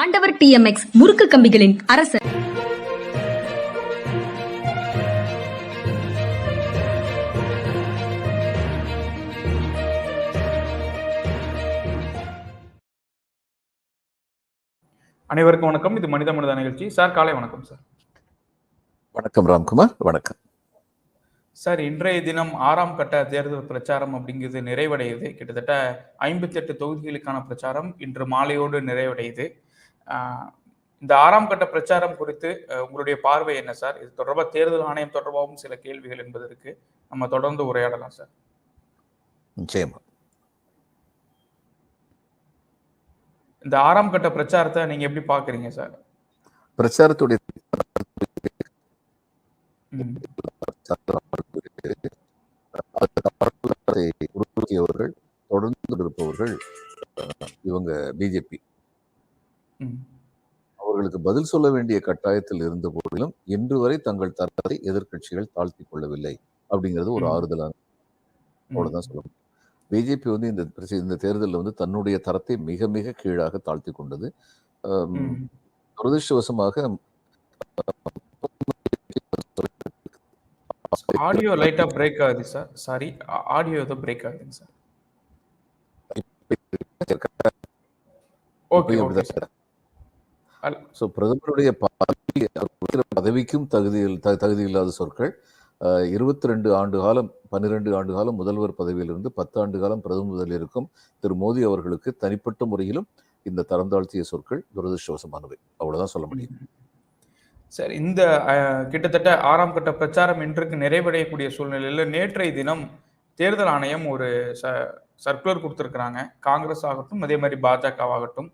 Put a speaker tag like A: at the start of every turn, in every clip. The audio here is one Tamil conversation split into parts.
A: ஆண்டவர் டிஎம்எக்ஸ் முறுக்கு கம்பிகளின் அரசர்.
B: அனைவருக்கும் வணக்கம். இது மனித மனித நிகழ்ச்சி. சார் காலை வணக்கம் சார்.
C: வணக்கம் ராம்குமார். வணக்கம்.
B: சார் இன்றைய தினம் ஆறாம் கட்ட தேர்தல் பிரச்சாரம் அப்படிங்கிறது நிறைவடையுது. கிட்டத்தட்ட ஐம்பத்தி எட்டு தொகுதிகளுக்கான பிரச்சாரம் இன்று மாலையோடு நிறைவடையுது. இந்த ஆறாம் கட்ட பிரச்சாரம் குறித்து உங்களுடைய பார்வை என்ன சார்? இது தொடர்பாக தேர்தல் ஆணையம் தொடர்பாகவும் சில கேள்விகள் என்பது இருக்கு. நம்ம தொடர்ந்து உரையாடலாம் சார்.
C: நிச்சயமா.
B: இந்த ஆறாம் கட்ட பிரச்சாரத்தை நீங்க எப்படி பாக்குறீங்க சார்?
C: பிரச்சாரத்துடைய உருவாக்கியவர்கள் தொடர்ந்து இருப்பவர்கள் இவங்க பிஜேபி. அவர்களுக்கு பதில் சொல்ல வேண்டிய கட்டாயத்தில் இருந்த போதிலும் இன்று வரை தங்கள் தரத்தை எதிர்க்கட்சிகள் தாழ்த்தி கொள்ளவில்லை அப்படிங்கிறது ஒரு. ஆறுதலான அவ்வளவுதான் சொல்ல முடியும். பிஜேபி வந்து இந்த இந்த தேர்தலில் வந்து தன்னுடைய தரத்தை மிக மிக கீழாக தாழ்த்தி கொண்டது. துரதிருஷ்டவசமாக
B: ஆடியோ லைட்டா பிரேக் ஆகுது சார் சாரி ஆடியோ ஏதோ பிரேக் ஆகுதுங்க sir okay okay sir
C: so பிரதமருடைய பதவி பதவிக்கும் தகுதியில் தகுதி இல்லாத சொற்கள். இருபத்தி ரெண்டு ஆண்டு காலம் பன்னிரெண்டு ஆண்டு காலம் முதல்வர் பதவியிலிருந்து பத்து ஆண்டு காலம் பிரதம முதலில் இருக்கும் திரு மோடி அவர்களுக்கு தனிப்பட்ட முறையிலும் இந்த தரம் தாழ்த்திய சொற்கள் துரதிருஷ்டவசமானவை. அவ்வளவுதான் சொல்ல முடியும்.
B: சார் இந்த கிட்டத்தட்ட ஆறாம் கட்ட பிரச்சாரம் இன்றைக்கு நிறைவடையக்கூடிய சூழ்நிலையில் நேற்றைய தினம் தேர்தல் ஆணையம் ஒரு ச சர்க்குலர் கொடுத்துருக்குறாங்க. காங்கிரஸ் ஆகட்டும் அதே மாதிரி பாஜகவாகட்டும்.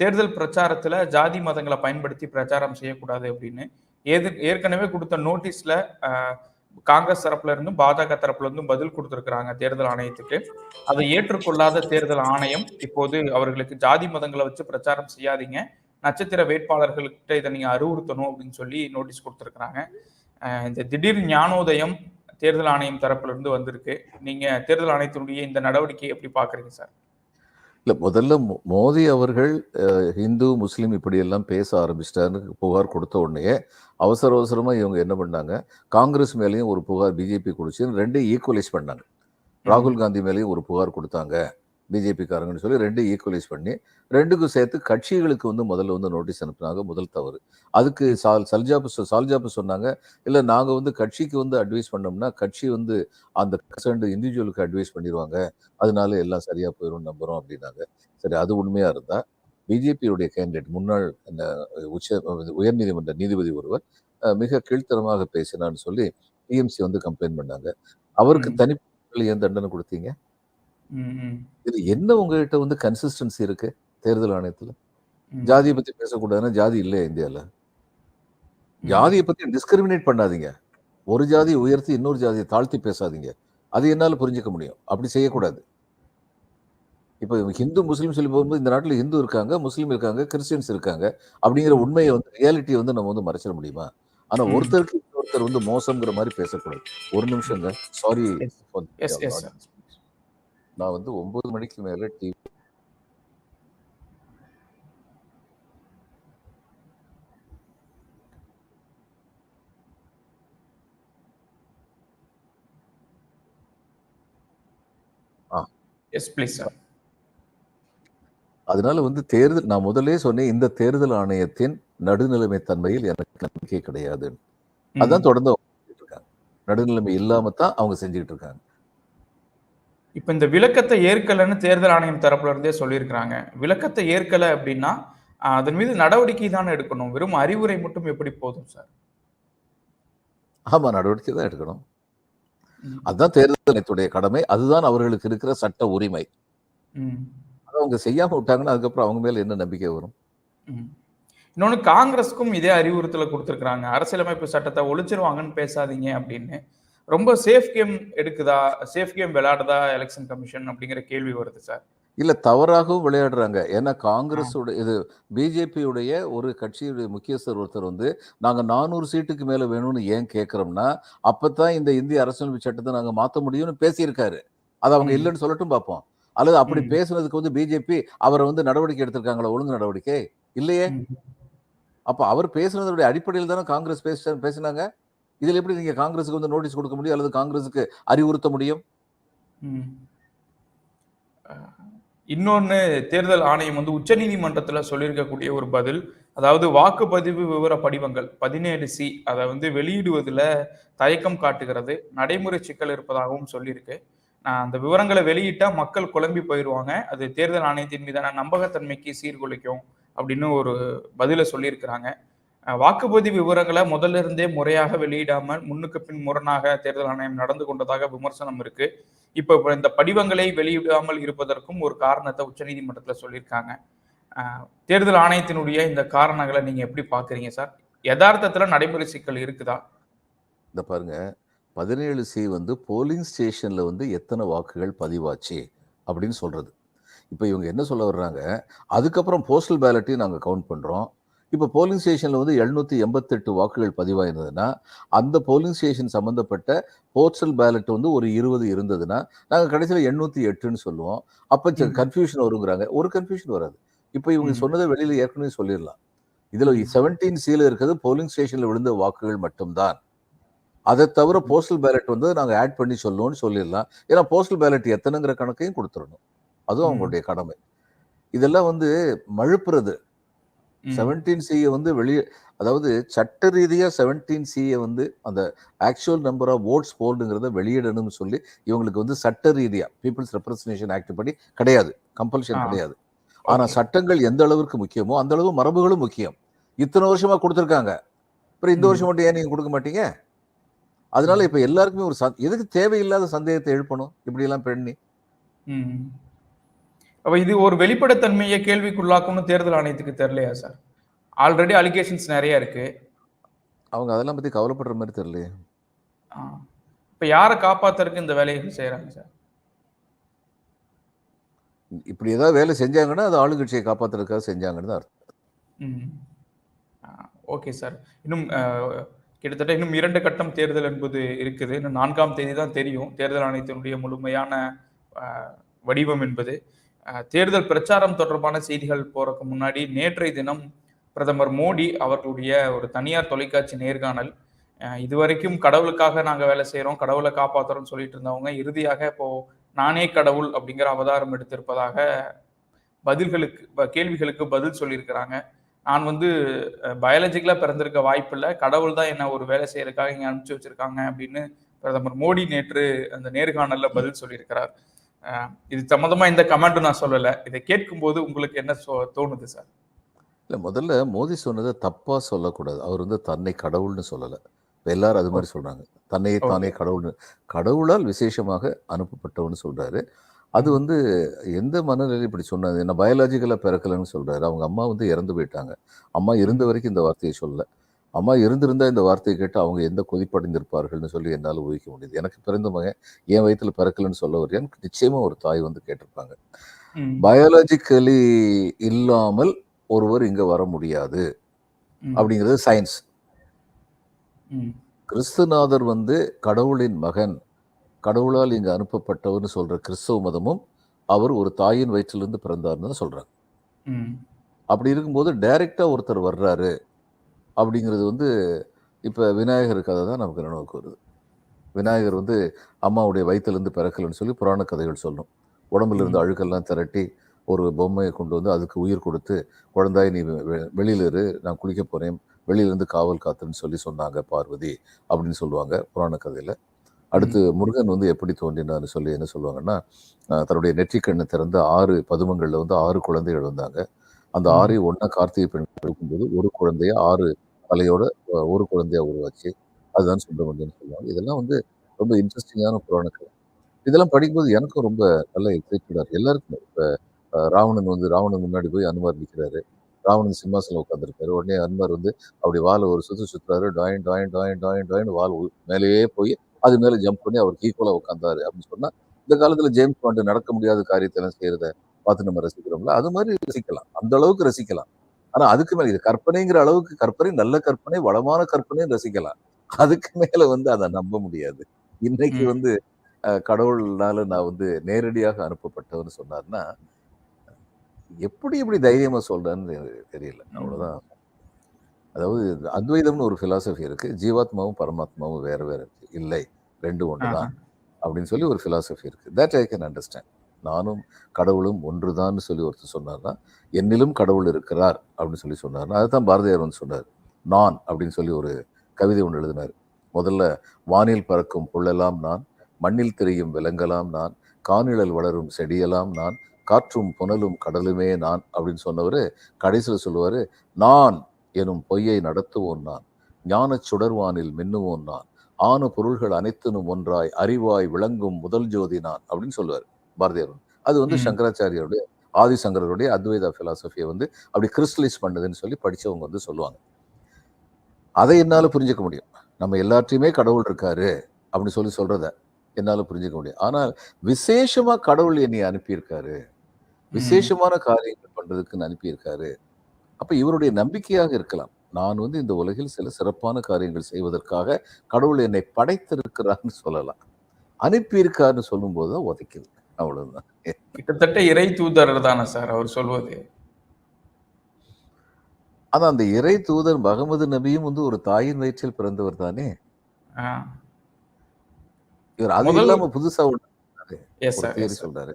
B: தேர்தல் பிரச்சாரத்தில் ஜாதி மதங்களை பயன்படுத்தி பிரச்சாரம் செய்யக்கூடாது அப்படின்னு ஏது ஏற்கனவே கொடுத்த நோட்டீஸில் காங்கிரஸ் தரப்புல இருந்தும் பாஜக தரப்புல இருந்தும் பதில் கொடுத்துருக்குறாங்க தேர்தல் ஆணையத்துக்கு. அதை ஏற்றுக்கொள்ளாத தேர்தல் ஆணையம் இப்போது அவர்களுக்கு ஜாதி மதங்களை வச்சு பிரச்சாரம் செய்யாதீங்க. நட்சத்திர வேட்பாளர்கள்கிட்ட இதை நீங்க அறிவுறுத்தணும் அப்படின்னு சொல்லி நோட்டீஸ் கொடுத்துருக்குறாங்க. இந்த திடீர் ஞானோதயம் தேர்தல் ஆணையம் தரப்புல இருந்து வந்திருக்கு. நீங்க தேர்தல் ஆணையத்தினுடைய இந்த நடவடிக்கையை எப்படி பாக்குறீங்க சார்?
C: இல்ல முதல்ல மோ- மோடி அவர்கள் அஹ், இந்து முஸ்லீம் இப்படியெல்லாம் பேச ஆரம்பிச்சிட்டாருன்னு புகார் கொடுத்த உடனே அவசர அவசரமா இவங்க என்ன பண்ணாங்க? காங்கிரஸ் மேலேயும் ஒரு புகார் பிஜேபி கொடுத்து ரெண்டையும் ஈக்குவலைஸ் பண்ணாங்க. ராகுல் காந்தி மேலேயும் ஒரு புகார் கொடுத்தாங்க. பிஜேபி காரங்கன்னு சொல்லி ரெண்டு ஈக்குவலைஸ் பண்ணி ரெண்டுக்கும் சேர்த்து கட்சிகளுக்கு வந்து முதல்ல வந்து நோட்டீஸ் அனுப்புனாங்க முதல் தவறு. அதுக்கு சால் சல்ஜாப்பு சால்ஜாப்பு சொன்னாங்க இல்லை நாங்கள் வந்து கட்சிக்கு வந்து அட்வைஸ் பண்ணோம்னா கட்சி வந்து அந்த கன்சர்ன்டு இண்டிவிஜுவலுக்கு அட்வைஸ் பண்ணிடுவாங்க அதனால எல்லாம் சரியா போயிடும் நம்புறோம் அப்படின்னாங்க. சரி அது உண்மையா இருந்தா பிஜேபியுடைய கேண்டிடேட் முன்னாள் உச்ச உயர்நீதிமன்ற நீதிபதி ஒருவர் மிக கீழ்த்தரமாக பேசினான்னு சொல்லி டிஎம்சி வந்து கம்ப்ளைண்ட் பண்ணாங்க. அவருக்கு. தனிப்பட்ட ஏன் தண்டனை கொடுத்தீங்க? இது என்ன உங்ககிட்ட வந்து கன்சிஸ்டன்சி இருக்கு தேர்தல் ஆணையத்துல. ஜாதியை பத்தி பேசக்கூடாதுன்னா ஜாதி இல்லையா இந்தியால?
B: ம்.
C: ஜாதியை பத்தி டிஸ்கிரிமினேட் பண்ணாதீங்க. ஒரு ஜாதியை உயர்த்தி இன்னொரு ஜாதியை தாழ்த்தி பேசாதீங்க. அது என்னால புரிஞ்சுக்க முடியும். அப்படி செய்யக்கூடாது. இப்போ ஹிந்து முஸ்லீம் சொல்லி போகும்போது இந்த நாட்டில் ஹிந்து இருக்காங்க முஸ்லீம் இருக்காங்க கிறிஸ்டியன்ஸ் இருக்காங்க அப்படிங்கிற உண்மையை வந்து ரியாலிட்டியை வந்து நம்ம வந்து மறைச்சிட முடியுமா? ஆனா. ஒருத்தருக்கு ஒருத்தர் வந்து மோசம்ங்கிற மாதிரி பேசக்கூடாது. ஒரு
B: எஸ் சார்
C: நான் வந்து ஒன்பது மணிக்கு மேல டிவி
B: எஸ் ப்ளீஸ் சார்
C: அதனால வந்து தேர்தல் நான் முதல்லே சொன்னேன் இந்த தேர்தல் ஆணையத்தின் நடுநிலைமை தன்மையில் எனக்கு நம்பிக்கை கிடையாது. அதான் தொடர்ந்து இருக்காங்க. நடுநிலைமை இல்லாம தான் அவங்க செஞ்சுட்டு இருக்காங்க.
B: இப்ப இந்த விளக்கத்தை ஏற்கலைன்னு தேர்தல் ஆணையம் தரப்புல இருந்தே சொல்லியிருக்கிறாங்க. விளக்கத்தை ஏற்கலை அப்படின்னா அதன் மீது நடவடிக்கை தானே எடுக்கணும். வெறும் அறிவுரை மட்டும் எப்படி போதும் சார்?
C: ஆமா நடவடிக்கை தான் எடுக்கணும். அதுதான் தேர்தல் ஆணையத்துடைய கடமை. அதுதான் அவர்களுக்கு இருக்கிற சட்ட உரிமை. அதை அவங்க செய்யாம விட்டாங்கன்னா அதுக்கப்புறம் அவங்க மேல என்ன நம்பிக்கை வரும்?
B: ம். இன்னொன்னு காங்கிரஸுக்கும் இதே அறிவுறுத்தலை கொடுத்துருக்காங்க அரசியலமைப்பு சட்டத்தை ஒழிச்சிருவாங்கன்னு பேசாதீங்க அப்படின்னு. ரொம்ப சேஃப் கேம் எடுக்குதா? சேஃப் கேம் விளையாடுதா எலெக்ஷன் கமிஷன் அப்படிங்கிற கேள்வி வருது சார்
C: இல்ல தவறாகவும் விளையாடுறாங்க. ஏன்னா காங்கிரஸ் இது பிஜேபியுடைய ஒரு கட்சியுடைய முக்கியஸ்தர் ஒருத்தர் வந்து நாங்க நானூறு சீட்டுக்கு மேல வேணும்னு ஏன் கேட்கிறோம்னா அப்பதான் இந்த இந்திய அரசியலமைப்பு சட்டத்தை நாங்க மாத்த முடியும்னு பேசியிருக்காரு. அது அவங்க. இல்லைன்னு சொல்லட்டும் பார்ப்போம் அல்லது அப்படி. பேசுனதுக்கு வந்து பிஜேபி அவரை வந்து நடவடிக்கை எடுத்திருக்காங்களா? ஒழுங்கு நடவடிக்கை? இல்லையே. அப்ப அவர் பேசுனதுடைய அடிப்படையில் தானே காங்கிரஸ் பேச பேசினாங்க? இதில் எப்படி நீங்கள் காங்கிரஸுக்கு வந்து நோட்டீஸ் கொடுக்க முடியும்? அல்லது காங்கிரஸுக்கு அறிவுறுத்த முடியும்?
B: இன்னொன்று தேர்தல் ஆணையம் வந்து உச்சநீதிமன்றத்தில் சொல்லியிருக்கக்கூடிய ஒரு பதில் அதாவது வாக்குப்பதிவு விவர படிவங்கள் பதினேழு சி அதை வந்து வெளியிடுவதில் தயக்கம் காட்டுகிறது. நடைமுறை சிக்கல் இருப்பதாகவும் சொல்லியிருக்கு. நான் அந்த விவரங்களை வெளியிட்டால் மக்கள் குழம்பி போயிடுவாங்க அது தேர்தல் ஆணையத்தின் மீதான நம்பகத்தன்மைக்கு சீர்குலைக்கும் அப்படின்னு ஒரு பதில சொல்லியிருக்கிறாங்க. வாக்குப்பதிவு விவரங்களை முதல்ல இருந்தே முறையாக வெளியிடாமல் முன்னுக்கு பின் முரணாக தேர்தல் ஆணையம் நடந்து கொண்டதாக விமர்சனம் இருக்கு. இப்ப இந்த படிவங்களை வெளியிடாமல் இருப்பதற்கும் ஒரு காரணத்தை உச்சநீதிமன்றத்தில் சொல்லியிருக்காங்க. தேர்தல் ஆணையத்தினுடைய இந்த காரணங்களை நீங்க எப்படி பாக்குறீங்க சார்? யதார்த்தத்தில் நடைமுறை சிக்கல் இருக்குதா?
C: இந்த பாருங்க பதினேழு சி வந்து போலிங் ஸ்டேஷன்ல வந்து எத்தனை வாக்குகள் பதிவாச்சு அப்படின்னு சொல்றது. இப்போ இவங்க என்ன சொல்ல வர்றாங்க அதுக்கப்புறம் போஸ்டல் பேலட்டையும் நாங்கள் கவுண்ட் பண்ணுறோம் இப்போ போலிங் ஸ்டேஷனில் வந்து எழுநூற்றி எண்பத்தெட்டு வாக்குகள் பதிவாயிருந்ததுன்னா அந்த போலிங் ஸ்டேஷன் சம்மந்தப்பட்ட போஸ்டல் பேலட் வந்து ஒரு இருபது இருந்ததுன்னா நாங்கள் கடைசியில் எண்ணூற்றி எட்டுன்னு சொல்லுவோம் அப்போ. கன்ஃபியூஷன் வருங்கிறாங்க ஒரு கன்ஃபியூஷன் வராது இப்போ இவங்க. சொன்னதை வெளியில் ஏற்கனவே சொல்லிடலாம் இதில். செவன்டீன் சியில் இருக்கிறது போலிங் ஸ்டேஷனில் விழுந்த வாக்குகள் மட்டும்தான் அதை தவிர போஸ்டல் பேலட் வந்து நாங்கள் ஆட் பண்ணி சொல்லுவோம்னு சொல்லிடலாம் ஏன்னா போஸ்டல் பேலட் எத்தனைங்கிற கணக்கையும் கொடுத்துடணும் அதுவும். அவங்களுடைய கடமை இதெல்லாம் வந்து மழுப்புறது. செவன்டீன் சியை வந்து வெளியே அதாவது சட்ட ரீதியாக செவன்டீன் சியை வந்து அந்த ஆக்சுவல் நம்பர் ஆஃப் ஓட்ஸ் போல்டுங்கிறத வெளியிடணும்னு சொல்லி இவங்களுக்கு வந்து சட்ட ரீதியாக பீப்புள்ஸ் ரெப்ரசன்டேஷன் ஆக்ட் படி கிடையாது. கம்பல்ஷன். கிடையாது. ஆனா
B: ஓகே.
C: சட்டங்கள் எந்த அளவுக்கு முக்கியமோ அந்த அளவு மரபுகளும் முக்கியம். இத்தனை வருஷமா கொடுத்துருக்காங்க. அப்புறம் இந்த. வருஷம் மட்டும் ஏன் நீங்க கொடுக்க மாட்டீங்க? அதனால இப்ப எல்லாருக்குமே ஒரு சந்- எதுக்கு தேவையில்லாத சந்தேகத்தை எழுப்பணும்? இப்படி எல்லாம் பண்ணி.
B: அப்ப இது ஒரு வெளிப்படைத்தன்மையை கேள்விக்குள்ளாக்கும்னு தேர்தல் ஆணையத்துக்கு தெரியலையா சார்? ஆல்ரெடி அலிகேஷன்ஸ் நிறைய இருக்கு.
C: அவங்க அதெல்லாம் பத்தி கவலைப்படுற மாதிரி தெரியல
B: ஆ. இப்ப யாரை காப்பாத்துறதுக்கு இந்த வேலையை செய்யறாங்க சார்?
C: இப்படி ஏதாவது வேலை செஞ்சாங்கன்னா அது ஆளுங்கட்சியை காப்பாத்துறதுக்காக செஞ்சாங்கன்னு தான் அர்த்தம்.
B: Okay sir. இன்னும் கிட்டத்தட்ட இன்னும் இரண்டு கட்டம் தேர்தல் என்பது இருக்குது. இன்னும் நான்காம் தேதி தான் தெரியும். தேர்தல் ஆணையத்தினுடைய முழுமையான வடிவம் என்பது. தேர்தல் பிரச்சாரம் தொடர்பான செய்திகள் போறதுக்கு முன்னாடி நேற்றைய தினம் பிரதமர் மோடி அவர்களுடைய ஒரு தனியார் தொலைக்காட்சி நேர்காணல் இதுவரைக்கும் கடவுளுக்காக நாங்கள் வேலை செய்கிறோம் கடவுளை காப்பாற்றுறோம்னு சொல்லிட்டு இருந்தவங்க இறுதியாக இப்போ நானே கடவுள் அப்படிங்கிற அவதாரம் எடுத்திருப்பதாக பதில்களுக்கு கேள்விகளுக்கு பதில் சொல்லியிருக்கிறாங்க. நான் வந்து பயாலஜிக்கலாக பிறந்திருக்க வாய்ப்பில்லை கடவுள் தான் என்ன ஒரு வேலை செய்யறதுக்காக இங்கே அனுப்பிச்சு வச்சிருக்காங்க அப்படின்னு பிரதமர் மோடி நேற்று அந்த நேர்காணலில் பதில் சொல்லியிருக்கிறார். இது சம்மந்தமா இந்த கமெண்ட் நான் சொல்லல. இதை கேட்கும்போது உங்களுக்கு என்ன தோணுது சார்
C: இல்ல முதல்ல மோடி சொன்னதை தப்பா சொல்லக்கூடாது. அவர் வந்து தன்னை கடவுள்னு சொல்லல. எல்லாரும் அது மாதிரி சொல்றாங்க. தன்னையே தானே கடவுள்னு. கடவுளால் விசேஷமாக அனுப்பப்பட்டவன்னு சொல்றாரு. அது வந்து எந்த மனநிலை இப்படி சொன்னது என்ன பயாலஜிக்கலா பிறக்கலன்னு சொல்றாரு. அவங்க அம்மா வந்து இறந்து போயிட்டாங்க. அம்மா இருந்த வரைக்கும் இந்த வார்த்தையை சொல்லல. அம்மா இருந்திருந்தா இந்த வார்த்தையை கேட்டு அவங்க எந்த கொதிப்படைந்திருப்பார்கள்னு சொல்லி என்னால் ஊகிக்க முடியுது. எனக்கு பிறந்த மகன் என் வயித்துல பிறக்கலன்னு சொல்ல வரையான்னு நிச்சயமா ஒரு தாய் வந்து கேட்டிருப்பாங்க. பயாலஜிக்கலி இல்லாமல் ஒருவர் இங்க வர முடியாது அப்படிங்கிறது சயின்ஸ் கிறிஸ்துநாதர் வந்து கடவுளின் மகன் கடவுளால் இங்கு அனுப்பப்பட்டவர்னு சொல்ற கிறிஸ்தவ மதமும் அவர் ஒரு தாயின் வயிற்றிலிருந்து பிறந்தார்னு தான் சொல்றாங்க.
B: ம்,
C: அப்படி இருக்கும்போது டைரக்டா ஒருத்தர் வர்றாரு. அப்படிங்கிறது வந்து இப்ப விநாயகர் கதை தான் நமக்கு நினைவுக்கு வருது விநாயகர் வந்து அம்மாவுடைய வயிற்றிலிருந்து பிறக்கலன்னு சொல்லி புராண கதைகள் சொல்லும். உடம்புல இருந்து. அழுக்கெல்லாம் திரட்டி ஒரு பொம்மையை கொண்டு வந்து அதுக்கு உயிர் கொடுத்து குழந்தாய் நீ வெளியில இரு நான் குளிக்க போறேன். வெளியில இருந்து காவல் காத்துன்னு சொல்லி சொன்னாங்க பார்வதி அப்படின்னு சொல்லுவாங்க புராண கதையில. அடுத்து முருகன் வந்து எப்படி தோன்றினார்னு சொல்லி என்ன சொல்லுவாங்கன்னா தன்னுடைய நெற்றிக்கண்ணை திறந்த ஆறு பதுமங்கள்ல வந்து ஆறு குழந்தைகள் வந்தாங்க. அந்த. ஆறையும் ஒண்ணா கார்த்திகை பெண் கொடுக்கும்போது ஒரு குழந்தைய ஆறு தலையோட ஒரு குழந்தையாக உருவாச்சு. அதுதான் சுப்பிரமணியன் சொல்லுவாங்க. இதெல்லாம் வந்து ரொம்ப இன்ட்ரெஸ்டிங்கான புராணங்கள். இதெல்லாம் படிக்கும்போது எனக்கும் ரொம்ப நல்ல எக்ஸைட்டடாக இருக்கு. எல்லாருக்குமே. இப்போ ராவணன் வந்து ராவணன் முன்னாடி போய் அனுமார் நிற்கிறாரு ராவணன் சிம்மாசனம் உட்காந்துருக்காரு உடனே அனுமார் வந்து அப்படி வாழை ஒரு சுத்து சுற்றுறாரு டாயின் டாயின் டாயின் டாயின் டாயின் வால் மேலேயே போய் அது மேலே ஜம்ப் பண்ணி அவர் ஈக்குவலாக உட்காந்தாரு அப்படின்னு சொன்னால் இந்த காலத்தில் ஜேம்ஸ் பாண்டு நடக்க முடியாத காரியத்தை எல்லாம் பார்த்து நம்ம ரசிக்கிறோம்ல. அது மாதிரி ரசிக்கலாம். அந்த அளவுக்கு ரசிக்கலாம். ஆனா அதுக்கு மேல இது கற்பனைங்கிற அளவுக்கு கற்பனை நல்ல கற்பனை வளமான கற்பனையும் ரசிக்கலாம். அதுக்கு மேல வந்து அதை நம்ப முடியாது. இன்னைக்கு. வந்து கடவுள்னால நான் வந்து நேரடியாக அனுப்பப்பட்டவன்னு சொன்னார்னா எப்படி இப்படி தைரியமா சொல்றேன்னு தெரியல. அவ்வளவுதான். அதாவது அத்வைதம்னு ஒரு பிலாசபி இருக்கு. ஜீவாத்மாவும் பரமாத்மாவும் வேற வேற இருக்கு. இல்லை ரெண்டு ஒண்ணுதான் அப்படின்னு சொல்லி ஒரு பிலாசபி இருக்கு. தட் ஐ கேன் அண்டர்ஸ்டாண்ட் நானும் கடவுளும் ஒன்றுதான்னு சொல்லி ஒருத்தர் சொன்னார்னா என்னிலும் கடவுள் இருக்கிறார் அப்படின்னு சொல்லி சொன்னார்னா அதுதான் பாரதியார் வந்து சொன்னார். நான் அப்படின்னு சொல்லி ஒரு கவிதை ஒன்று எழுதினார். முதல்ல வானில் பறக்கும் புள்ளெல்லாம் நான் மண்ணில் தெரியும் விலங்கெல்லாம் நான் காணிழல் வளரும் செடியெல்லாம் நான் காற்றும் புனலும் கடலுமே நான் அப்படின்னு சொன்னவர் கடைசியில் சொல்லுவார் நான் எனும் பொய்யை நடத்துவோன் நான் ஞானச் சுடர்வானில் மின்னுவோன் நான் ஆன பொருள்கள் அனைத்தினும் ஒன்றாய் அறிவாய் விளங்கும் முதல் ஜோதி நான் அப்படின்னு சொல்லுவார். பாரதியார். அது வந்து. சங்கராச்சாரியோடைய ஆதிசங்கரருடைய அத்வைதா பிலாசபியை வந்து அப்படி கிறிஸ்டலைஸ் பண்ணுதுன்னு சொல்லி படிச்சவங்க வந்து சொல்லுவாங்க. அதை என்னால புரிஞ்சுக்க முடியும். நம்ம எல்லாத்தையுமே கடவுள் இருக்காரு அப்படின்னு சொல்லி சொல்றத என்னால புரிஞ்சுக்க முடியும். ஆனால் விசேஷமா கடவுள் என்னை அனுப்பியிருக்காரு விசேஷமான காரியங்கள் பண்றதுக்கு அனுப்பியிருக்காரு அப்ப இவருடைய நம்பிக்கையாக இருக்கலாம். நான் வந்து இந்த உலகில் சில சிறப்பான காரியங்கள் செய்வதற்காக கடவுள் என்னை படைத்திருக்கிறார்னு சொல்லலாம். அனுப்பியிருக்காருன்னு சொல்லும்போது தான் உதைக்குது. அவ்வளவுதான்.
B: கிட்டத்தட்ட இறை தூதர் தானே சார் அவர் சொல்வது.
C: ஆனா அந்த இறை தூதர் முகமது நபியும் வந்து ஒரு தாயின் வயிற்றில் பிறந்தவர் தானே? இவர் அது இல்லாம புதுசா theory சொல்றாரு.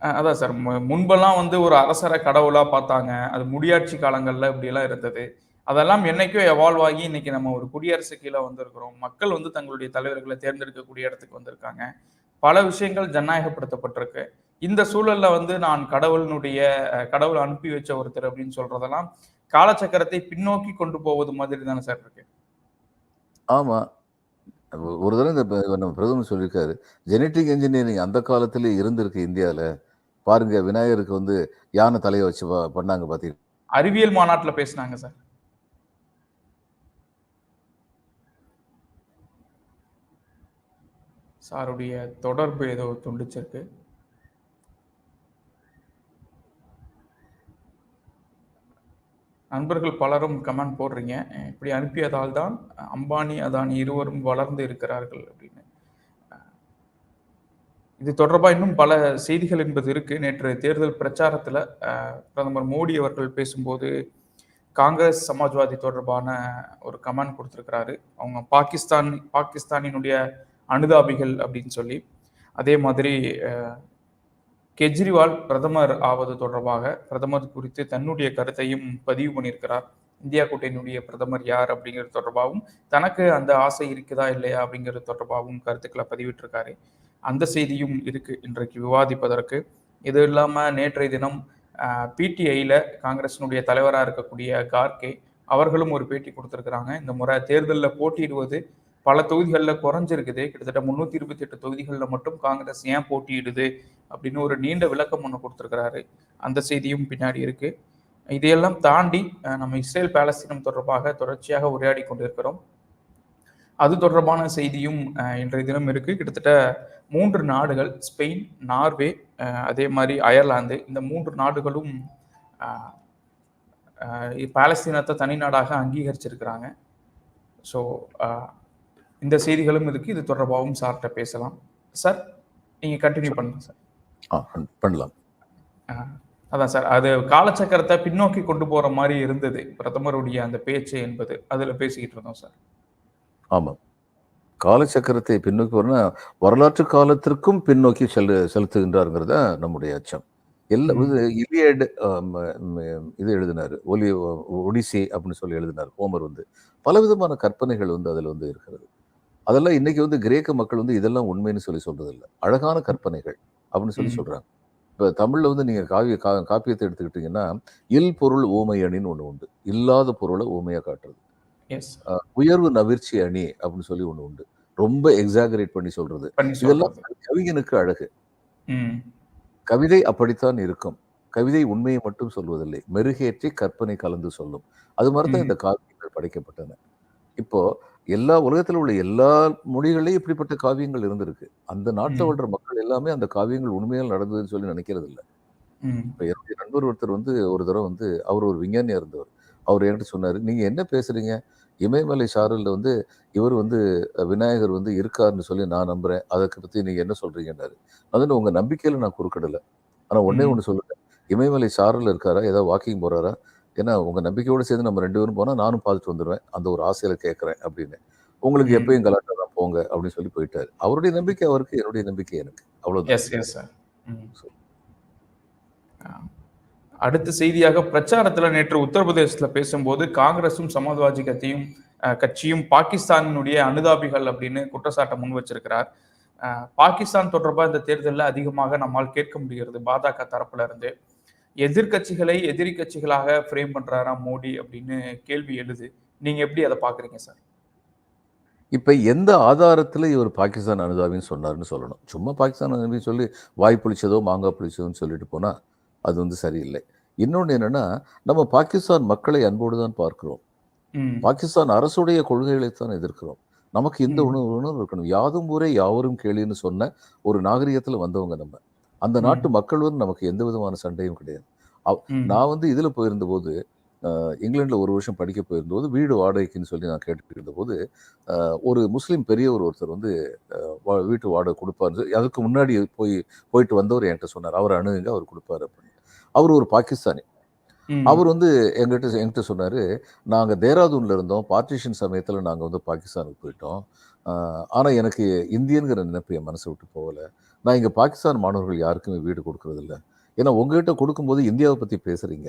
B: அதான் சார். முன்பெல்லாம் வந்து ஒரு அரசரை கடவுளா பார்த்தாங்க. அது முடியாட்சி காலங்கள்ல இப்படி எல்லாம் இருந்தது. அதெல்லாம் என்னைக்கோ எவால்வ் ஆகி இன்னைக்கு நம்ம ஒரு குடியரசு கீழே வந்திருக்கிறோம். மக்கள் வந்து தங்களுடைய தலைவர்களை தேர்ந்தெடுக்கக்கூடிய இடத்துக்கு வந்திருக்காங்க. பல விஷயங்கள் ஜனநாயகப்படுத்தப்பட்டிருக்கு. இந்த சூழல்ல வந்து நான் கடவுளினுடைய கடவுள் அனுப்பி வச்ச ஒருத்தர் அப்படின்னு சொல்றதெல்லாம் காலச்சக்கரத்தை பின்னோக்கி கொண்டு போவது மாதிரி தானே சார் இருக்கு.
C: ஆமா. ஒரு தடவை இந்த நம்ம பிரதமர் சொல்லியிருக்காரு ஜெனட்டிக் இன்ஜினியரிங் அந்த காலத்திலே இருந்திருக்கு இந்தியால. பாருங்க விநாயகருக்கு வந்து யானை தலையை வச்சு பண்ணாங்க பாத்தீங்க
B: அறிவியல் மாநாட்டுல பேசினாங்க சார். சாருடைய தொடர்பு ஏதோ துண்டிச்சிருக்கு. நண்பர்கள் பலரும் கமெண்ட் போடுறீங்க. இப்படி அனுப்பியதால் தான் அம்பானி அதானி இருவரும் வளர்ந்து இருக்கிறார்கள் அப்படின்னு. இது தொடர்பாக இன்னும் பல செய்திகள் என்பது இருக்குது நேற்று தேர்தல் பிரச்சாரத்தில் பிரதமர் மோடி அவர்கள் பேசும்போது காங்கிரஸ் சமாஜ்வாதி தொடர்பான ஒரு கமெண்ட் கொடுத்துருக்கிறாரு. அவங்க பாகிஸ்தான் பாகிஸ்தானினுடைய அனுதாபிகள் அப்படின்னு சொல்லி அதே மாதிரி கெஜ்ரிவால் பிரதமர் ஆவது தொடர்பாக பிரதமர் குறித்து தன்னுடைய கருத்தையும் பதிவு பண்ணியிருக்கிறார். இந்தியா கூட்டணியுடைய பிரதமர் யார் அப்படிங்கிறது தொடர்பாகவும் தனக்கு அந்த ஆசை இருக்குதா இல்லையா அப்படிங்கிறது தொடர்பாகவும் கருத்துக்களை பதிவிட்டிருக்காரு. அந்த செய்தியும் இருக்கு இன்றைக்கு விவாதிப்பதற்கு. இது இல்லாமல் நேற்றைய தினம் பிடிஐயில் காங்கிரசினுடைய தலைவராக இருக்கக்கூடிய கார்கே அவர்களும் ஒரு பேட்டி கொடுத்துருக்குறாங்க. இந்த முறை தேர்தலில் போட்டியிடுவது பல தொகுதிகளில் குறைஞ்சிருக்குது. கிட்டத்தட்ட முந்நூற்றி இருபத்தி எட்டு தொகுதிகளில் மட்டும் காங்கிரஸ் ஏன் போட்டியிடுது அப்படின்னு ஒரு நீண்ட விளக்கம் ஒன்று கொடுத்துருக்கிறாரு. அந்த செய்தியும் பின்னாடி இருக்கு. இதையெல்லாம் தாண்டி நம்ம இஸ்ரேல் பாலஸ்தீனம் தொடர்பாக தொடர்ச்சியாக உரையாடி கொண்டிருக்கிறோம். அது தொடர்பான செய்தியும் இன்றைய தினம் இருக்கு. கிட்டத்தட்ட மூன்று நாடுகள் ஸ்பெயின் நார்வே அதே மாதிரி அயர்லாந்து இந்த மூன்று நாடுகளும் பாலஸ்தீனத்தை தனி நாடாக அங்கீகரிச்சிருக்கிறாங்க. ஸோ இந்த செய்திகளும் இருக்கு. இது தொடர்பாகவும் சார்கிட்ட பேசலாம். சார் நீங்க கண்டினியூ பண்ணுங்க சார்
C: ஆ, பண்- பண்ணலாம்.
B: அதான் சார் அது காலச்சக்கரத்தை பின்னோக்கி கொண்டு போற மாதிரி இருந்தது. பிரதமருடைய அந்த பேச்சு என்பது. அதுல பேசிக்கிட்டு இருந்தோம் சார்
C: ஆமாம் காலச்சக்கரத்தை பின்னோக்கி வரனா வரலாற்று காலத்திற்கும் பின்னோக்கி செல்லு செலுத்துகின்றாருங்கிறத நம்முடைய அச்சம். எல்லா. இது இலியட் இது எழுதினாரு. ஒலி ஒடிசி அப்படின்னு சொல்லி எழுதினார். ஹோமர் வந்து. பலவிதமான கற்பனைகள் வந்து அதில் வந்து இருக்கிறது. அதெல்லாம் இன்னைக்கு வந்து கிரேக்க மக்கள் வந்து இதெல்லாம் உண்மைன்னு சொல்லி சொல்றது இல்லை அழகான கற்பனைகள் அப்படின்னு சொல்லி. சொல்றாங்க. இப்போ தமிழ்ல வந்து நீங்க காவிய கா காப்பியத்தை எடுத்துக்கிட்டீங்கன்னா இல் பொருள் ஊமை அணின்னு ஒன்று உண்டு. இல்லாத பொருளை ஊமையா காட்டுறது. உயர்வு நவிர்ச்சி அணி அப்படின்னு சொல்லி ஒண்ணு உண்டு. ரொம்ப எக்ஸாகரேட் பண்ணி சொல்றது. இதெல்லாம் கவிஞனுக்கு அழகு. கவிதை அப்படித்தான் இருக்கும். கவிதை உண்மையை மட்டும் சொல்வதில்லை. மெருகேற்றி கற்பனை கலந்து சொல்லும். அது மாதிரி தான். இந்த காவியங்கள் படைக்கப்பட்டன. இப்போ எல்லா உலகத்தில் உள்ள எல்லா மொழிகளையும் இப்படிப்பட்ட காவியங்கள் இருந்திருக்கு. அந்த நாட்டில். வாழ்ற மக்கள் எல்லாமே அந்த காவியங்கள் உண்மையால் நடந்ததுன்னு சொல்லி நினைக்கிறது இல்லை இப்போ என்னுடைய நண்பர் ஒருத்தர் வந்து ஒரு தடவை வந்து அவர் ஒரு விஞ்ஞானியா இருந்தவர். அவர் என்கிட்ட சொன்னாரு நீங்க என்ன பேசுறீங்க? இமயமலை சாரல்ல வந்து இவர் வந்து விநாயகர் வந்து இருக்காருன்னு சொல்லி நான் நம்புறேன். அதுக்கு பத்தி நீங்க என்ன சொல்றீங்கன்னாரு. அது உங்க நம்பிக்கையில நான் குறுக்கிடல. ஆனா ஒன்னே
B: ம்.
C: ஒண்ணு சொல்லுங்க. இமயமலை சாரல்ல இருக்காரா? ஏதாவது வாக்கிங் போறாரா? ஏன்னா உங்க நம்பிக்கையோட சேர்ந்து நம்ம ரெண்டு பேரும் போனா நானும் பார்த்துட்டு வந்துடுவேன் அந்த ஒரு ஆசையில கேட்கறேன் அப்படின்னு. உங்களுக்கு. எப்பயும் கலாட்டா தான் போங்க அப்படின்னு சொல்லி போயிட்டாரு. அவருடைய நம்பிக்கை அவருக்கு என்னுடைய நம்பிக்கை எனக்கு.
B: சார் அடுத்த செய்தியாக பிரச்சாரத்துல நேற்று உத்தரப்பிரதேசத்துல பேசும்போது காங்கிரசும் சமாஜ்வாதி கட்சியும் கட்சியும் பாகிஸ்தானினுடைய அனுதாபிகள் அப்படின்னு குற்றச்சாட்டை முன் வச்சிருக்கிறார். பாகிஸ்தான் தொடர்பா இந்த தேர்தலில் அதிகமாக நம்மால் கேட்க முடிகிறது. பாஜக தரப்புல இருந்து. எதிர்க்கட்சிகளை எதிரி கட்சிகளாக ஃப்ரேம் பண்றாரா மோடி அப்படின்னு கேள்வி எழுது. நீங்க எப்படி அதை பாக்குறீங்க சார்?
C: இப்ப எந்த ஆதாரத்துல இவர் பாகிஸ்தான் அனுதாபின்னு சொன்னாருன்னு சொல்லணும். சும்மா பாகிஸ்தான் அனுதாபி சொல்லி வாய் புளிச்சதோ மாங்காய் புளிச்சதோன்னு சொல்லிட்டு போனா அது வந்து சரியில்லை. இன்னொன்று என்னன்னா நம்ம பாகிஸ்தான் மக்களை அன்போடு தான் பார்க்கிறோம் பாகிஸ்தான் அரசுடைய கொள்கைகளை தான் எதிர்க்கிறோம். நமக்கு இந்த. உணர்வு உணர்வு இருக்கணும். யாதும் ஊரே யாவரும் கேளின்னு சொன்ன ஒரு நாகரிகத்துல வந்தவங்க நம்ம. அந்த. நாட்டு மக்கள் வந்து நமக்கு எந்த விதமான சண்டையும் கிடையாது. நான் வந்து இதுல போயிருந்தபோது அஹ், இங்கிலாந்துல ஒரு வருஷம் படிக்க போயிருந்தபோது வீடு வாடகைக்குன்னு சொல்லி நான் கேட்டுட்டு இருந்தபோது ஒரு முஸ்லீம் பெரியவர் ஒருத்தர் வந்து வீட்டு வாடகை கொடுப்பாரு அதுக்கு முன்னாடி போய் போயிட்டு வந்தவர் என்கிட்ட சொன்னார். அவர் அணுகுங்க அவர் கொடுப்பாரு அப்படின்னு. அவர் ஒரு பாகிஸ்தானி. அவர் வந்து எங்கிட்ட என்கிட்ட சொன்னாரு நாங்க தேராதூன்ல இருந்தோம் பார்ட்டிஷன் சமயத்துல நாங்க வந்து பாகிஸ்தானுக்கு போயிட்டோம். ஆஹ் ஆனா எனக்கு இந்தியன்கிற நினைப்பு என் மனசை விட்டு போகல. நான் இங்க பாகிஸ்தான் மாணவர்கள் யாருக்குமே வீடு கொடுக்கறது இல்ல ஏன்னா உங்ககிட்ட கொடுக்கும்போது இந்தியாவை பத்தி பேசுறீங்க.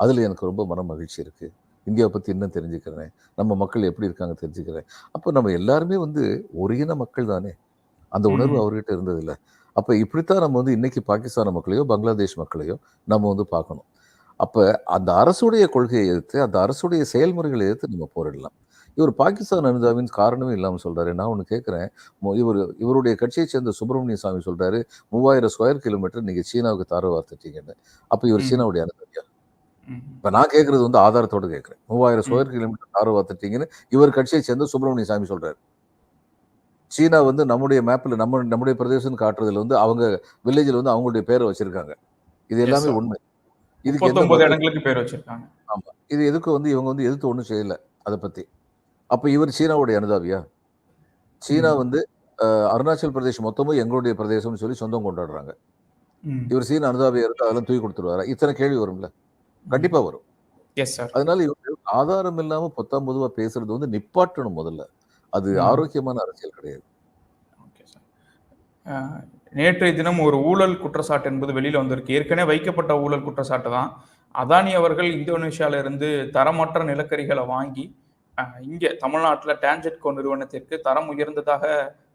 C: அதுல எனக்கு ரொம்ப மன மகிழ்ச்சி இருக்கு. இந்தியாவை பத்தி இன்னும் தெரிஞ்சுக்கிறேன். நம்ம மக்கள் எப்படி இருக்காங்க தெரிஞ்சுக்கிறேன். அப்போ நம்ம எல்லாருமே வந்து ஒரு இன மக்கள் தானே. அந்த உணர்வு. அவர்கிட்ட இருந்தது இல்ல அப்ப இப்படித்தான் நம்ம வந்து இன்னைக்கு பாகிஸ்தான் மக்களையோ பங்களாதேஷ் மக்களையோ நம்ம வந்து பார்க்கணும். அப்ப அந்த அரசுடைய கொள்கையை எதிர்த்து அந்த அரசுடைய செயல்முறைகளை எதிர்த்து நம்ம போரிடலாம். இவர் பாகிஸ்தான் அனுதாபின் காரணமே இல்லாம சொல்றாரு. நான் ஒண்ணு கேட்கிறேன் இவர் இவருடைய கட்சியை சேர்ந்த சுப்பிரமணிய சாமி சொல்றாரு மூவாயிரம் ஸ்கொயர் கிலோமீட்டர் நீங்க சீனாவுக்கு தார வார்த்துட்டீங்கன்னு. அப்ப இவர். சீனாவுடைய அனுதாபியா?
B: ம்.
C: இப்ப நான் கேட்கறது வந்து ஆதாரத்தோட கேட்கிறேன் மூவாயிரம் ஸ்கொயர் கிலோமீட்டர் தார வார்த்துட்டீங்கன்னு இவர் கட்சியை சேர்ந்த சுப்பிரமணிய சாமி சொல்றாரு. சீனா வந்து நம்முடைய மேப்ல நம்ம நம்முடைய பிரதேசம்னு காட்டுறதுல வந்து அவங்க வில்லேஜில் வந்து அவங்களுடைய பேரை வச்சிருக்காங்க. இது எல்லாமே. உண்மை. இதுக்கு
B: இடங்களுக்கு பேர் வச்சிருக்காங்க.
C: ஆமா. இது எதுக்கு வந்து இவங்க வந்து எதிர்த்து ஒன்றும் செய்யல அதை பத்தி. அப்ப இவர் சீனாவுடைய அனுதாபியா. சீனா. வந்து அருணாச்சல் பிரதேஷ் மொத்தமும் எங்களுடைய பிரதேசம்னு சொல்லி சொந்தம் கொண்டாடுறாங்க. இவர் சீன அனுதாபியா இருந்தா அதெல்லாம் தூக்கி கொடுத்துருவாரா. இத்தனை கேள்வி வரும்ல? கண்டிப்பா வரும். அதனால இவங்க ஆதாரம் இல்லாம பொத்தாம் பொதுவா பேசுறது வந்து நிப்பாட்டணும் முதல்ல. அது. ஆரோக்கியமான அரசியல் கிடையாது.
B: ஓகே சார் அஹ், நேற்றைய தினம் ஒரு ஊழல் குற்றச்சாட்டு என்பது வெளியில வந்திருக்கு. ஏற்கனவே வைக்கப்பட்ட ஊழல் குற்றச்சாட்டு தான். அதானி அவர்கள் இந்தோனேஷியால இருந்து தரமற்ற நிலக்கரிகளை வாங்கி இங்கே தமிழ்நாட்டில் டான்ஜெட்கோ நிறுவனத்திற்கு தரம் உயர்ந்ததாக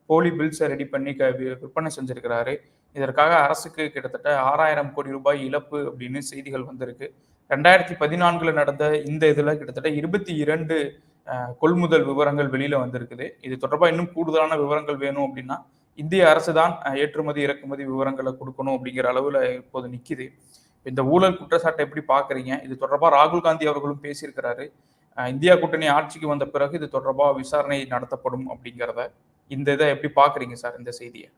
B: போலி பில்ஸை ரெடி பண்ணி க வி- விற்பனை செஞ்சிருக்கிறாரு. இதற்காக அரசுக்கு கிட்டத்தட்ட ஆறாயிரம் கோடி ரூபாய் இழப்பு அப்படின்னு செய்திகள் வந்திருக்கு. ரெண்டாயிரத்தி பதினான்கில் நடந்த இந்த இதில் கிட்டத்தட்ட இருபத்தி இரண்டு கொள்முதல் விவரங்கள் வெளியில் வந்திருக்குது. இது தொடர்பாக இன்னும் கூடுதலான விவரங்கள் வேணும் அப்படின்னா இந்திய அரசு தான் ஏற்றுமதி இறக்குமதி விவரங்களை கொடுக்கணும் அப்படிங்கிற அளவில் இப்போது நிற்கிது இந்த ஊழல் குற்றச்சாட்டை எப்படி பார்க்குறீங்க? இது தொடர்பாக ராகுல் காந்தி அவர்களும் பேசியிருக்கிறாரு. இந்தியா கூட்டணி ஆட்சிக்கு வந்த பிறகு இது தொடர்பா விசாரணை நடத்தப்படும் அப்படிங்கிறத இந்த இதை எப்படி பாக்குறீங்க சார் இந்த செய்தியை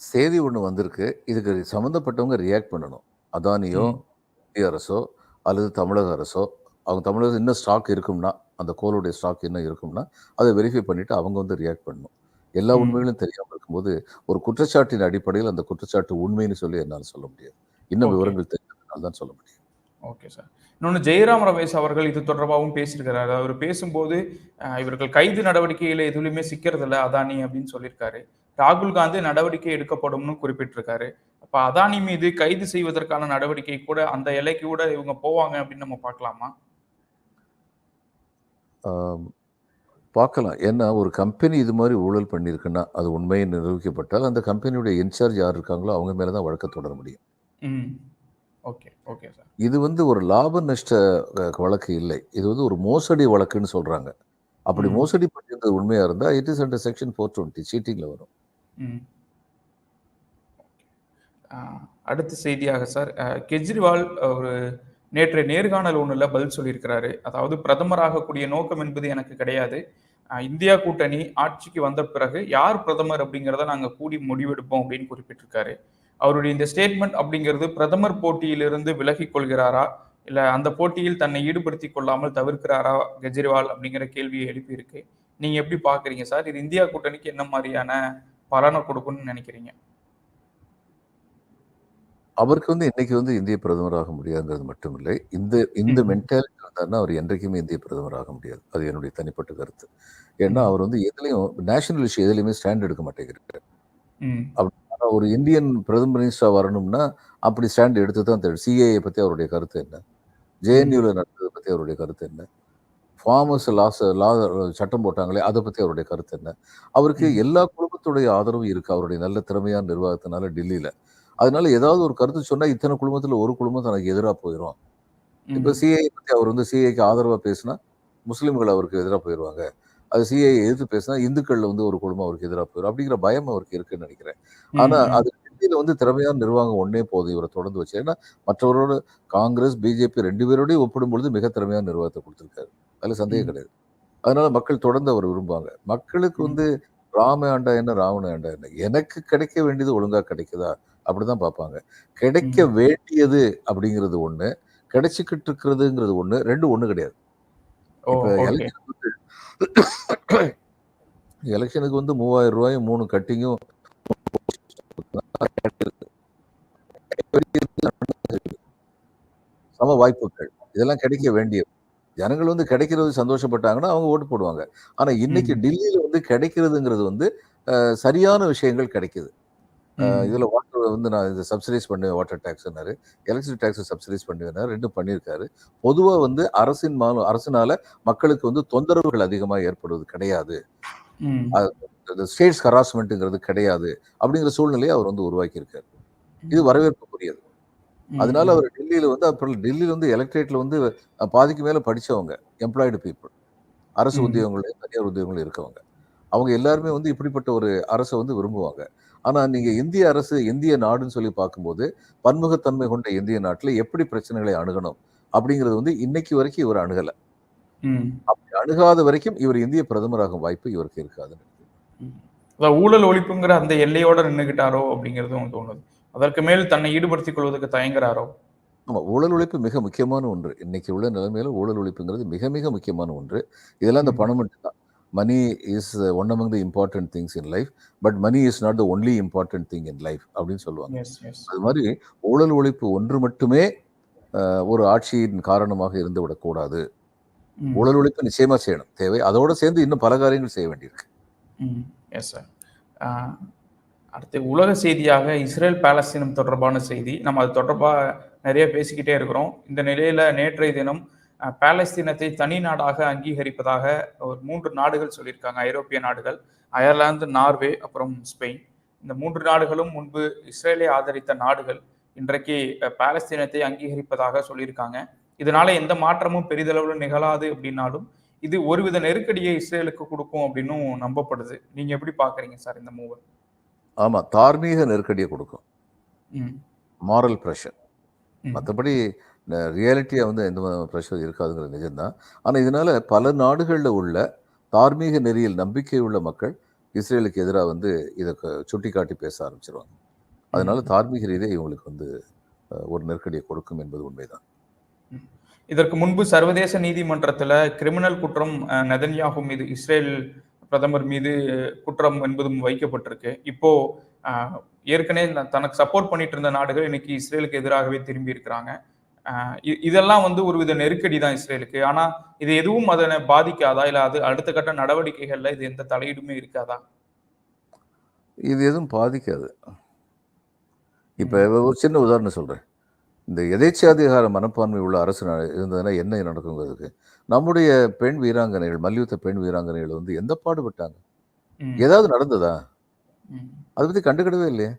C: செய்தி ஒண்ணு வந்திருக்கு இதுக்கு சம்மந்தப்பட்டவங்க ரியாக்ட் பண்ணணும் அதானியோ. மத்திய அரசோ அல்லது தமிழக அரசோ அவங்க தமிழக இன்னும் ஸ்டாக் இருக்கும்னா அந்த கோலுடைய ஸ்டாக் இன்னும் இருக்கும்னா அதை வெரிஃபை பண்ணிட்டு அவங்க வந்து ரியாக்ட் பண்ணணும் எல்லா. உண்மைகளும் தெரியாம இருக்கும்போது ஒரு குற்றச்சாட்டின் அடிப்படையில் அந்த குற்றச்சாட்டு உண்மைன்னு சொல்லி என்னால் சொல்ல முடியாது இன்னும். விவரங்கள் தெரிஞ்சதுனால தான் சொல்ல முடியும்
B: ஓகே சார் இன்னொன்று ஜெயராம் ரமேஷ் அவர்கள் இது தொடர்பாகவும் பேசியிருக்கிறாரு. அவர் பேசும்போது இவர்கள் கைது நடவடிக்கையில எதுலையுமே சிக்கிறதில்ல அதானி அப்படின்னு சொல்லியிருக்காரு. ராகுல் காந்தி நடவடிக்கை எடுக்கப்படும்னு குறிப்பிட்டிருக்காரு. அப்ப அதானி மீது கைது செய்வதற்கான நடவடிக்கை கூட அந்த எல்லைக்கு கூட இவங்க போவாங்க அப்படின்னு நம்ம பார்க்கலாமா?
C: பார்க்கலாம். ஏன்னா ஒரு கம்பெனி இது மாதிரி ஊழல் பண்ணியிருக்குன்னா அது உண்மையை நிரூபிக்கப்பட்டால் அந்த கம்பெனியுடைய இன்சார்ஜ் யார் இருக்காங்களோ அவங்க மேலே தான் வழக்க தொடர முடியும்.
B: Okay okay sir.
C: இது வந்து ஒரு லாப நஷ்ட வழக்கு இல்லை. இது வந்து ஒரு மோசடி வழக்குன்னு சொல்றாங்க. அப்படி. மோசடி பண்ணியிருந்தது உண்மையா இருந்தா it is under section four twenty சீட்டிங்ல வரும்.
B: அடுத்த செய்தியாக சார் கெஜ்ரிவால் ஒரு நேற்று நேர்காணல் ஒன்றில் பதில் சொல்லியிருக்கிறாரு. அதாவது பிரதமராகக்கூடிய நோக்கம் என்பது எனக்கு கிடையாது. இந்தியா கூட்டணி ஆட்சிக்கு வந்த பிறகு யார் பிரதமர் அப்படிங்கிறத நாங்கள் கூடி முடிவெடுப்போம் அப்படின்னு குறிப்பிட்டிருக்காரு. அவருடைய இந்த ஸ்டேட்மெண்ட் அப்படிங்கிறது பிரதமர் போட்டியிலிருந்து விலகிக் கொள்கிறாரா? இல்ல அந்த போட்டியில் தன்னை ஈடுபடுத்திக் கொள்ளாமல் தவிர்க்கிறாரா கெஜ்ரிவால் அப்படிங்கிற கேள்வியை எழுப்பியிருக்கு. நீங்க எப்படி பாக்குறீங்க சார்? இது இந்தியா கூட்டணிக்கு என்ன மாதிரியான பலனை கொடுக்கும்னு நினைக்கிறீங்க?
C: அவருக்கு வந்து இன்னைக்கு வந்து இந்திய பிரதமராக முடியாதுங்கிறது மட்டும் இல்லை இந்த இந்த. மென்டாலிட்டி வந்தாருன்னா அவர் என்றைக்குமே இந்திய பிரதமராக முடியாது. அது என்னுடைய தனிப்பட்ட கருத்து. ஏன்னா. அவர் வந்து எதுலையும் நேஷனல் இஷ்யூ எதுலையுமே ஸ்டாண்ட் எடுக்க மாட்டேங்கிறாரு.
B: ம்.
C: ஆனா ஒரு இந்தியன் பிரதம மினிஸ்டரா வரணும்னா அப்படி ஸ்டாண்ட் எடுத்து தான் தெரியும் சிஏஏ பத்தி அவருடைய கருத்து என்ன? ஜேஎன்யூல நடந்ததை பத்தி அவருடைய கருத்து என்ன? ஃபார்மர்ஸ் லாஸ் லா சட்டம் போட்டாங்களே அதை பத்தி அவருடைய கருத்து என்ன? அவருக்கு. எல்லா குடும்பத்துடைய ஆதரவும் இருக்கு. அவருடைய நல்ல திறமையான நிர்வாகத்தினால டெல்லியில. அதனால ஏதாவது ஒரு கருத்து சொன்னா இத்தனை குடும்பத்துல ஒரு குடும்பம் தனக்கு எதிராக போயிடும் இப்ப. சிஐ பத்தி அவர் வந்து சிஐக்கு ஆதரவா பேசினா முஸ்லிம்கள் அவருக்கு எதிராக போயிடுவாங்க அது சிஐ எதிர்த்து பேசினா இந்துக்கள்ல வந்து ஒரு குடும்பம் அவருக்கு எதிராக போயிடும் அப்படிங்கிற பயம் அவருக்கு இருக்குன்னு நினைக்கிறேன். ஆனா. அது டெல்லியில வந்து திறமையான நிர்வாகம் ஒன்னே போதும் இவரை தொடர்ந்து வச்சு. ஏன்னா மற்றவரோட காங்கிரஸ் பிஜேபி ரெண்டு பேரோடய ஒப்பிடும் பொழுது மிக திறமையான நிர்வாகத்தை கொடுத்திருக்காரு. அதுல சந்தேகம். கிடையாது. அதனால மக்கள் தொடர்ந்து அவர் விரும்புவாங்க. மக்களுக்கு. வந்து ராம ஆண்டா என்ன ராவண ஆண்டா என்ன? எனக்கு கிடைக்க வேண்டியது ஒழுங்கா கிடைக்குதா? அப்படிதான் பார்ப்பாங்க. கிடைக்க. வேண்டியது அப்படிங்கிறது ஒண்ணு. கிடைச்சிக்கிட்டு இருக்கிறதுங்கிறது ஒண்ணு. ரெண்டு ஒண்ணு கிடையாது. எலெக்ஷனுக்கு வந்து மூவாயிரம் ரூபாயும் மூணு கட்டிங்கும் சம வாய்ப்புகள் இதெல்லாம் கிடைக்க வேண்டியது ஜனங்கள் வந்து கிடைக்கிறது சந்தோஷப்பட்டாங்கன்னா அவங்க ஓட்டு போடுவாங்க ஆனா இன்னைக்கு. டெல்லியில வந்து கிடைக்கிறதுங்கிறது வந்து சரியான விஷயங்கள் கிடைக்குது. இதுல வாட்டர் வந்து நான் இதை சப்சிடைஸ் பண்ணுவேன் வாட்டர் டேக்ஸ்னாரு எலக்ட்ரிசிட்டி டேக்ஸ் சப்சிடைஸ் பண்ணுவேன் ரெண்டும் பண்ணியிருக்காரு பொதுவா வந்து அரசின் மாலும் அரசினால மக்களுக்கு வந்து தொந்தரவுகள் அதிகமாக ஏற்படுவது கிடையாது. ஸ்டேட்ஸ் ஹராஸ்மெண்ட்டுங்கிறது கிடையாது அப்படிங்கிற சூழ்நிலையை அவர் வந்து உருவாக்கி இருக்காரு இது வரவேற்புக்குரியது. அதனால. அவர் டெல்லியில வந்து அப்புறம் டெல்லியில வந்து எலக்ட்ரேட்ல வந்து பாதிக்கு மேல படிச்சவங்க எம்ப்ளாய்டு பீப்புள் அரசு. உத்தியோகங்களையும் தனியார் உத்தியோகங்களும் இருக்கவங்க அவங்க எல்லாருமே வந்து இப்படிப்பட்ட ஒரு அரசை வந்து விரும்புவாங்க ஆனா நீங்க இந்திய அரசு இந்திய நாடுன்னு சொல்லி பார்க்கும்போது பன்முகத்தன்மை கொண்ட இந்திய நாட்டுல எப்படி பிரச்சனைகளை அணுகணும் அப்படிங்கிறது வந்து இன்னைக்கு வரைக்கும் இவர் அணுகல. அப்படி அணுகாத வரைக்கும் இவர் இந்திய பிரதமராகும் வாய்ப்பு இவருக்கு.
B: அதான் ஊழல் ஒழிப்புங்கிற அந்த எல்லையோட நின்னுகிட்டாரோ அப்படிங்கிறதும் தோணுது அதற்கு மேல் தன்னை ஈடுபடுத்திக் கொள்வதற்கு தயங்குறாரோ
C: ஆமா ஊழல் ஒழிப்பு மிக முக்கியமான ஒன்று இன்னைக்கு உள்ள நிலைமையில ஊழல் ஒழிப்புங்கிறது மிக மிக முக்கியமான ஒன்று இதெல்லாம் இந்த
B: ம்.
C: பணம் மட்டும்தான் money is one among the important things in life but money is not the only important thing in life அப்படின்னு சொல்லுவாங்க. அது மாதிரி ஊழல் ஒழிப்பு ஒன்று மட்டுமே ஒரு ஆட்சியின் காரணமாக இருந்து விடக்கூடாது ஊழல் ஒழிப்பு நிச்சயமா செய்யணும். தேவை. அதோட சேர்ந்து இன்னும் பல காரியங்கள் செய்ய வேண்டியிருக்கு.
B: எஸ் சார் அடுத்து உலக செய்தியாக இஸ்ரேல் பாலஸ்தீனம் தொடர்பான செய்தி. நம்ம அது தொடர்பாக நிறைய பேசிக்கிட்டே இருக்கிறோம். இந்த நிலையில நேற்றைய தினம் பாலஸ்தீனத்தை தனி நாடாக அங்கீகரிப்பதாக ஒரு மூன்று நாடுகள் சொல்லியிருக்காங்க. ஐரோப்பிய நாடுகள் அயர்லாந்து நார்வே அப்புறம் ஸ்பெயின். இந்த மூன்று நாடுகளும் முன்பு இஸ்ரேலை ஆதரித்த நாடுகள் இன்றைக்கு பாலஸ்தீனத்தை அங்கீகரிப்பதாக சொல்லியிருக்காங்க. இதனால எந்த மாற்றமும் பெரிதளவில் நிகழாது அப்படின்னாலும் இது ஒருவித நெருக்கடியை இஸ்ரேலுக்கு கொடுக்கும் அப்படின்னும் நம்பப்படுது. நீங்க எப்படி பாக்குறீங்க சார் இந்த மூவ்?
C: ஆமா தார்மீக நெருக்கடியை கொடுக்கும்.
B: ம்.
C: Moral pressure. மற்றபடி ரியாலிட்டியாக வந்து எந்த ப்ரெஷர் இருக்காதுங்கிறது நிஜம்தான். ஆனால் இதனால பல நாடுகளில் உள்ள தார்மீக நெறியில் நம்பிக்கை உள்ள மக்கள் இஸ்ரேலுக்கு எதிராக வந்து இதை சுட்டி காட்டி பேச ஆரம்பிச்சிருவாங்க. அதனால தார்மீக ரீதியாக இவங்களுக்கு வந்து ஒரு நெருக்கடியை கொடுக்கும் என்பது உண்மைதான்.
B: இதற்கு முன்பு சர்வதேச நீதிமன்றத்துல கிரிமினல் குற்றம் நெதன்யாகு மீது இஸ்ரேல் பிரதமர் மீது குற்றம் என்பதும் வைக்கப்பட்டிருக்கு. இப்போ ஏற்கனவே தனக்கு சப்போர்ட் பண்ணிட்டு இருந்த நாடுகள் இன்னைக்கு இஸ்ரேலுக்கு எதிராகவே திரும்பி இருக்கிறாங்க. இதெல்லாம் வந்து ஒருவித நெருக்கடி தான் இஸ்ரேலுக்கு. ஆனா இது எதுவும் அதனை பாதிக்காதா? இல்ல அது அடுத்த கட்ட நடவடிக்கைகள்ல இது எந்த தலையீடுமே இருக்காதா?
C: இது எதுவும் பாதிக்காது. இப்போ ஒரு சின்ன உதாரணம் சொல்கிறேன் இந்த எதேச்சாதிகார மனப்பான்மை உள்ள அரசு இருந்ததுன்னா என்ன நடக்குங்கிறதுக்கு. நம்முடைய பெண் வீராங்கனைகள் மல்யுத்த பெண் வீராங்கனைகள் வந்து எந்த பாடுபட்டாங்க? ஏதாவது நடந்ததா? அதை பற்றி கண்டுக்கிடவே இல்லையே.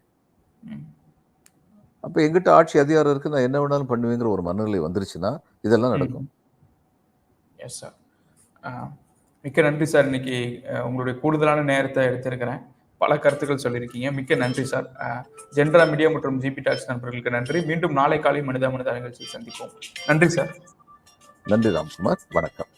C: அப்போ எங்கிட்ட ஆட்சி அதிகாரம் இருக்கு நான் என்ன வேணாலும் பண்ணுவேங்கிற ஒரு மனநிலை வந்துருச்சுன்னா இதெல்லாம் நடக்கும்.
B: எஸ் சார் மிக்க நன்றி சார் இன்னைக்கு உங்களுடைய கூடுதலான நேரத்தை எடுத்திருக்கிறேன். பல கருத்துக்கள் சொல்லியிருக்கீங்க. மிக்க நன்றி சார் ஜென்ரா மீடியா மற்றும் ஜிபி டாக்ஸ் நண்பர்களுக்கு நன்றி. மீண்டும் நாளை காலை மனிதா மனிதா நிகழ்ச்சியில் சந்திப்போம். நன்றி சார்
C: நன்றி ராம்குமார். வணக்கம்.